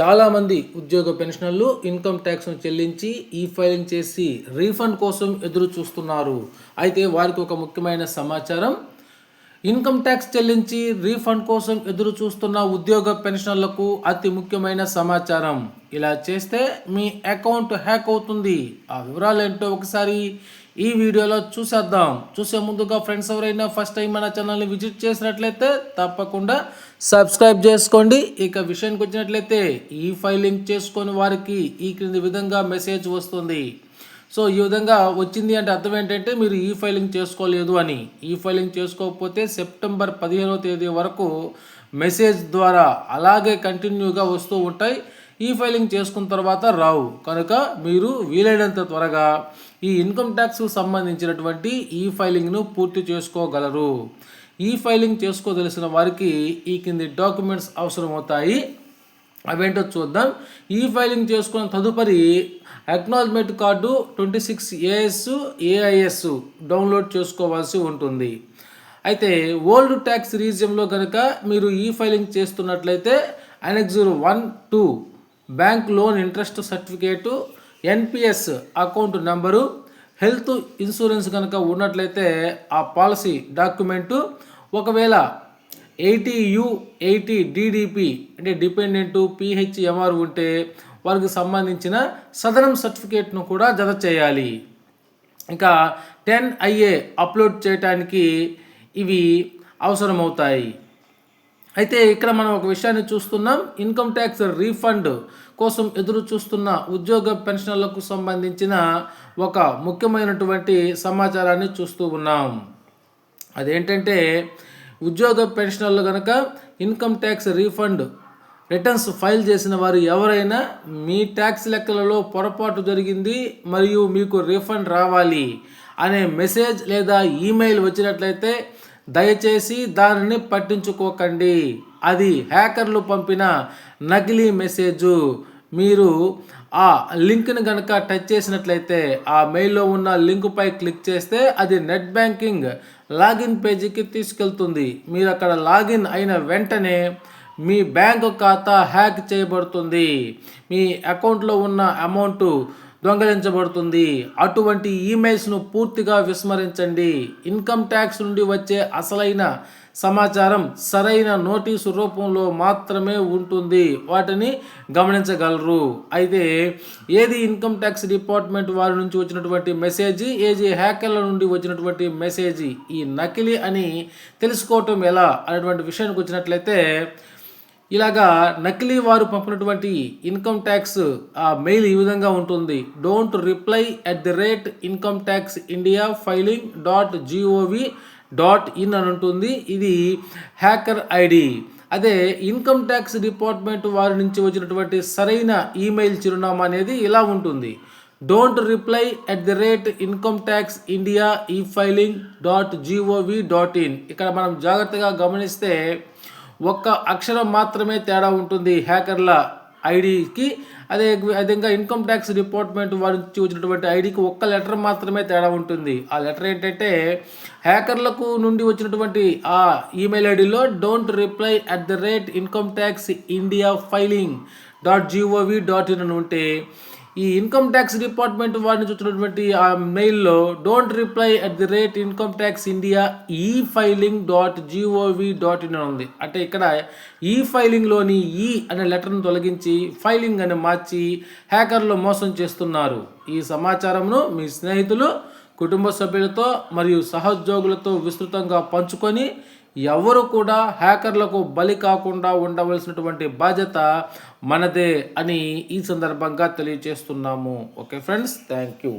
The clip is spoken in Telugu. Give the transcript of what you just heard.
చాలామంది ఉద్యోగ పెన్షనర్లు ఇన్కమ్ ట్యాక్స్ను చెల్లించి ఈ ఫైలింగ్ చేసి రీఫండ్ కోసం ఎదురు చూస్తున్నారు అయితే వారికి ఒక ముఖ్యమైన సమాచారం ఇన్కమ్ ట్యాక్స్ చెల్లించి రీఫండ్ కోసం ఎదురు చూస్తున్న ఉద్యోగ పెన్షనర్లకు అతి ముఖ్యమైన సమాచారం. ఇలా చేస్తే మీ అకౌంట్ హ్యాక్ అవుతుంది. ఆ వివరాలు ఏంటో ఒకసారి ఈ వీడియోలో చూసేద్దాం. చూసే ముందుగా ఫ్రెండ్స్ ఎవరైనా ఫస్ట్ టైం మన ఛానల్ని విజిట్ చేసినట్లయితే తప్పకుండా సబ్స్క్రైబ్ చేసుకోండి. ఇక విషయానికి వచ్చినట్లయితే ఈ ఫైలింగ్ చేసుకొని వారికి ఈ క్రింది విధంగా మెసేజ్ వస్తుంది. సో ఈ విధంగా వచ్చింది అంటే అర్థం ఏంటంటే మీరు ఈ ఫైలింగ్ చేసుకోలేదు అని. ఈ ఫైలింగ్ చేసుకోకపోతే సెప్టెంబర్ పదిహేనవ తేదీ వరకు మెసేజ్ ద్వారా అలాగే కంటిన్యూగా వస్తూ ఉంటాయి. ఈ ఫైలింగ్ చేసుకున్న తర్వాత రావు. కనుక మీరు వీలైనంత త్వరగా ఈ ఇన్కమ్ ట్యాక్స్కు సంబంధించినటువంటి ఈ ఫైలింగ్ను పూర్తి చేసుకోగలరు. ఈ ఫైలింగ్ చేసుకోదలిసిన వారికి ఈ కింది డాక్యుమెంట్స్ అవసరమవుతాయి. అవేంటో చూద్దాం. ఈ ఫైలింగ్ చేసుకున్న తదుపరి acknowledgement card twenty six AS AIS download చేసుకోవాల్సి ఉంటుంది. అయితే ఓల్డ్ ట్యాక్స్ రీజియంలో కనుక మీరు ఈ ఫైలింగ్ చేస్తున్నట్లయితే annexure one two bank loan interest certificate NPS account number health insurance కనుక ఉన్నట్లయితే ఆ పాలసీ డాక్యుమెంటు. ఒకవేళ eighty U eighty D D P అంటే డిపెండెంట్ పిహెచ్ఎంఆర్ ఉంటే వారికి సంబంధించిన సదనం సర్టిఫికేట్ను కూడా జత చేయాలి. ఇంకా టెన్ ఐఏ అప్లోడ్ చేయడానికి ఇవి అవసరమవుతాయి. అయితే ఇక్కడ మనం ఒక విషయాన్ని చూస్తున్నాం. ఇన్కమ్ ట్యాక్స్ రీఫండ్ కోసం ఎదురు చూస్తున్న ఉద్యోగ పెన్షన్లకు సంబంధించిన ఒక ముఖ్యమైనటువంటి సమాచారాన్ని చూస్తూ ఉన్నాం. అదేంటంటే ఉద్యోగ పెన్షనర్లు కనుక income tax refund returns file చేసిన వారు ఎవరైనా మీ ట్యాక్స్ లెక్కలలో పొరపాటు జరిగింది మరియు మీకు రీఫండ్ రావాలి అనే మెసేజ్ లేదా ఈమెయిల్ వచ్చినట్లయితే దయచేసి దానిని పట్టించుకోకండి. అది హ్యాకర్లు పంపిన నకిలీ మెసేజు. మీరు ఆ లింక్ని కనుక టచ్ చేసినట్లయితే ఆ మెయిల్లో ఉన్న లింకుపై క్లిక్ చేస్తే అది నెట్ బ్యాంకింగ్ లాగిన్ పేజీకి తీసుకెళ్తుంది. మీరు అక్కడ లాగిన్ అయిన వెంటనే మీ బ్యాంకు ఖాతా హ్యాక్ చేయబడుతుంది. మీ అకౌంట్లో ఉన్న అమౌంట్ దొంగలించబడుతుంది. అటువంటి ఈమెయిల్స్ను పూర్తిగా విస్మరించండి. ఇన్కమ్ ట్యాక్స్ నుండి వచ్చే అసలైన సమాచారం సరైన నోటీసు రూపంలో మాత్రమే ఉంటుంది. వాటిని గమనించగలరు. అయితే ఏది ఇన్కమ్ ట్యాక్స్ డిపార్ట్మెంట్ వారి నుంచి వచ్చినటువంటి మెసేజ్ ఏది హ్యాకర్ల నుండి వచ్చినటువంటి మెసేజ్? ఈ నకిలీ అని తెలుసుకోవటం ఎలా? అనేటువంటి విషయానికి వచ్చినట్లయితే ఇలాగా నకిలీ వారు పంపినటువంటి ఇన్కమ్ ట్యాక్స్ ఆ మెయిల్ ఈ విధంగా ఉంటుంది. Don't reply at the rate income tax India filing dot GOV dot in అని ఉంటుంది. ఇది హ్యాకర్ ఐడి అదే ఇన్కమ్ ట్యాక్స్ డిపార్ట్మెంట్ వారి నుంచి వచ్చినటువంటి సరైన ఈమెయిల్ చిరునామా అనేది ఇలా ఉంటుంది. Don't reply at the rate income tax India e filing dot GOV dot in ఇక్కడ మనం జాగ్రత్తగా గమనిస్తే ఒక్క అక్షరం మాత్రమే తేడా ఉంటుంది హ్యాకర్ల ఐడికి. అదే విధంగా ఇన్కమ్ ట్యాక్స్ డిపార్ట్మెంట్ వారి నుంచి వచ్చినటువంటి ఐడికి ఒక్క లెటర్ మాత్రమే తేడా ఉంటుంది. ఆ లెటర్ ఏంటంటే హ్యాకర్లకు నుండి వచ్చినటువంటి ఆ email ఐడిలో don't reply at the rate income tax India filing dot GOV dot in అని ఉంటే ఈ ఇన్కమ్ ట్యాక్స్ డిపార్ట్మెంట్ వారి నుంచి వచ్చినటువంటి ఆ మెయిల్లో don't reply at the rate income tax India e filing dot GOV dot in ఉంది. అంటే ఇక్కడ ఈ ఫైలింగ్లోని ఈ అనే లెటర్ను తొలగించి ఫైలింగ్ అని మార్చి హ్యాకర్లు మోసం చేస్తున్నారు. ఈ సమాచారంను మీ స్నేహితులు కుటుంబ సభ్యులతో మరియు సహోద్యోగులతో విస్తృతంగా పంచుకొని ఎవరు కూడా హ్యాకర్లకు బలి కాకుండా ఉండవలసినటువంటి బాధ్యత మనదే అని ఈ సందర్భంగా తెలియజేస్తున్నాము ఓకే ఫ్రెండ్స్ థ్యాంక్ యూ.